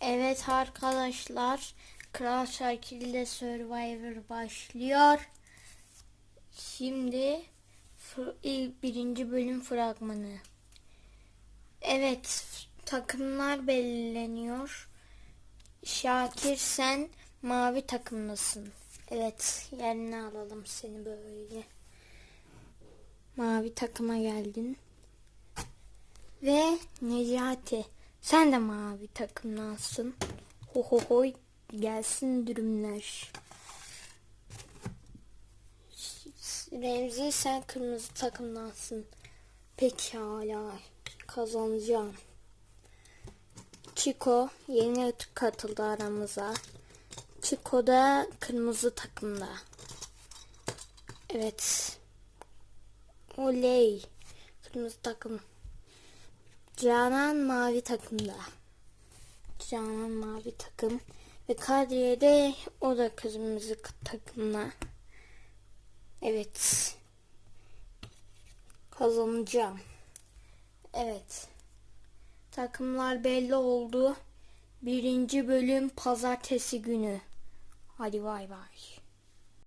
Evet arkadaşlar, Kral Şakir ile Survivor başlıyor. Şimdi ilk birinci bölüm fragmanı. Evet, takımlar belirleniyor. Şakir sen mavi takımlısın. Evet, yerine alalım seni böyle. Mavi takıma geldin. Ve Necati sen de mavi takımlansın. Ho ho hoy gelsin dürümler. Remzi sen kırmızı takımlansın. Pekala kazanacağım. Chico yeni katıldı aramıza. Chico da kırmızı takımda. Evet. Oley. Kırmızı takım. Canan mavi takımda. Canan mavi takım. Ve Kadriye de o da kırmızı takımda. Evet. Kazanacağım. Evet. Takımlar belli oldu. Birinci bölüm pazartesi günü. Hadi bay bay.